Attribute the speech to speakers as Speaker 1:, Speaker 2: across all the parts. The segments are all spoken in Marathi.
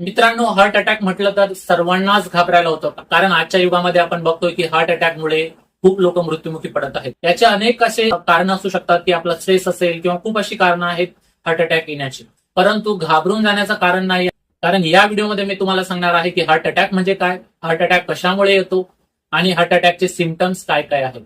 Speaker 1: मित्रांनो हार्ट अटॅक म्हटलं तर सर्वांनाच घाबरायला होतं. कारण आजच्या युगामध्ये आपण बघतोय की हार्ट अटॅकमुळे खूप लोक मृत्युमुखी पडत आहेत. याचे अनेक असे कारण असू शकतात की आपला स्ट्रेस असेल किंवा खूप अशी कारणं आहेत हार्ट अटॅक येण्याची. परंतु घाबरून जाण्याचं कारण नाही. कारण या व्हिडिओमध्ये मी तुम्हाला सांगणार आहे की हार्ट अटॅक म्हणजे काय? हार्ट अटॅक कशामुळे येतो? आणि हार्ट अटॅकचे सिमटम्स काय काय आहेत?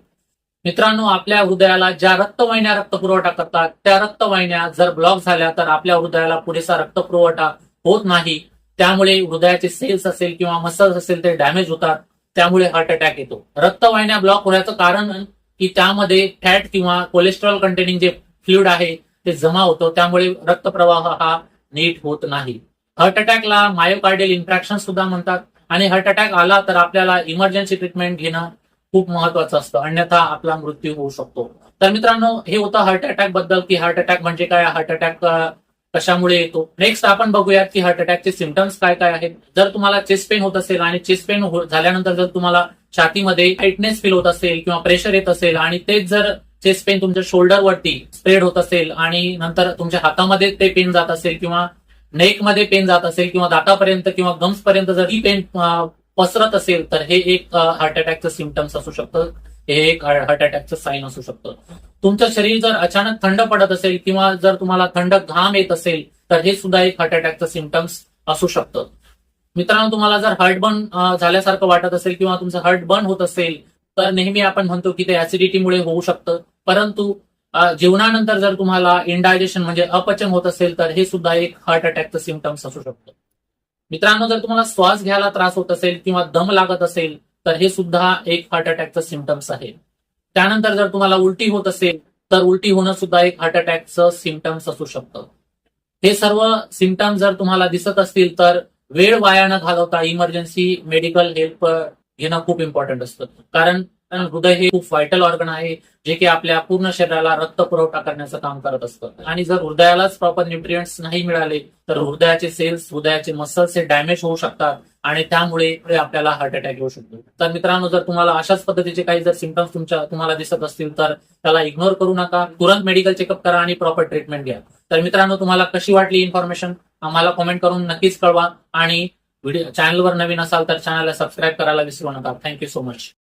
Speaker 1: मित्रांनो आपल्या हृदयाला ज्या रक्तवाहिन्या रक्तपुरवठा करतात त्या रक्तवाहिन्या जर ब्लॉक झाल्या तर आपल्या हृदयाला पुरेसा रक्तपुरवठा होत नाही. त्यामुळे हृदयाचे सेल्स असेल किंवा मसल्स असेल ते डॅमेज होतात. त्यामुळे हार्ट अटॅक येतो. रक्तवाहिन्या ब्लॉक होण्याचं कारण की त्यामध्ये फॅट किंवा कोलेस्ट्रॉल कंटेनिंग जे फ्लुइड आहे ते जमा होतं. त्यामुळे रक्तप्रवाह हा नीट होत नाही. हार्ट अटॅकला मायोकार्डियल इन्फ्रॅक्शन सुद्धा म्हणतात. आणि हार्ट अटॅक आला तर आपल्याला इमर्जन्सी ट्रीटमेंट घेणं खूप महत्वाचं असतं. अन्यथा आपला मृत्यू होऊ शकतो. तर मित्रांनो हे होतं हार्ट अटॅकबद्दल की हार्ट अटॅक म्हणजे काय? हार्ट अटॅक कशामुळे येतो? नेक्स्ट आपण बघूयात की हार्ट अटॅकचे सिमटम्स काय काय आहेत. जर तुम्हाला चेस्ट पेन होत असेल आणि चेस्ट पेन हो- झाल्यानंतर जर तुम्हाला छातीमध्ये टाइटनेस फील होत असेल किंवा प्रेशर येत असेल आणि तेच जर चेस्ट पेन तुमच्या शोल्डरवरती स्प्रेड होत असेल आणि नंतर तुमच्या हातामध्ये ते पेन जात असेल किंवा नेकमध्ये पेन जात असेल किंवा दातापर्यंत किंवा गम्स पर्यंत जर ही पेन पसरत असेल तर हे एक हार्ट अटॅकचं सिमटम्स असू शकतं. हे एक हार्ट अटॅकचं साईन असू शकतं. तुमचं शरीर जर अचानक थंड पडत असेल किंवा जर तुम्हाला थंड घाम येत असेल तर हे सुद्धा एक हार्ट अटॅकचं सिमटम्स असू शकतं. मित्रांनो तुम्हाला जर हार्ट बर्न झाल्यासारखं वाटत असेल किंवा तुमचं हार्ट बर्न होत असेल तर नेहमी आपण म्हणतो की ते ऍसिडिटीमुळे होऊ शकतं. परंतु जेवणानंतर जर तुम्हाला इनडायजेशन म्हणजे अपचन होत असेल तर हे सुद्धा एक हार्ट अटॅकचं सिमटम्स असू शकतं. मित्रांनो जर तुम्हाला श्वास घ्यायला त्रास होत असेल किंवा दम लागत असेल तर हे सुद्धा एक हार्ट अटॅकचं सिमटम्स आहे. त्यानंतर जर तुम्हाला उलटी होत असेल तर उलटी होणं सुद्धा एक हार्ट अटॅकचं सिमटम्स असू शकतं. हे सर्व सिमटम्स जर तुम्हाला दिसत असतील तर वेळ वाया न घालवता इमर्जन्सी मेडिकल हेल्प घेणं खूप इम्पॉर्टंट असतं. कारण कारण हृदय हे खूप व्हायटल ऑर्गन आहे जे की आपल्या पूर्ण शरीराला रक्त पुरवठा करण्याचं काम करत असतं. आणि जर हृदयालाच प्रॉपर न्यूट्रियंट्स नाही मिळाले तर हृदयाचे सेल्स हृदयाचे मसल्स हे डॅमेज होऊ शकतात आणि त्यामुळे आपल्याला हार्ट अटॅक येऊ शकतो. तर मित्रांनो जर तुम्हाला अशाच पद्धतीचे काही जर सिमटम्स तुमच्या तुम्हाला दिसत असतील तर त्याला इग्नोर करू नका. तुरंत मेडिकल चेकअप करा आणि प्रॉपर ट्रीटमेंट घ्या. तर मित्रांनो तुम्हाला कशी वाटली इन्फॉर्मेशन आम्हाला कॉमेंट करून नक्कीच कळवा. आणि व्हिडिओ चॅनलवर नवीन असाल तर चॅनलला सबस्क्राईब करायला विसरू नका. Thank you so much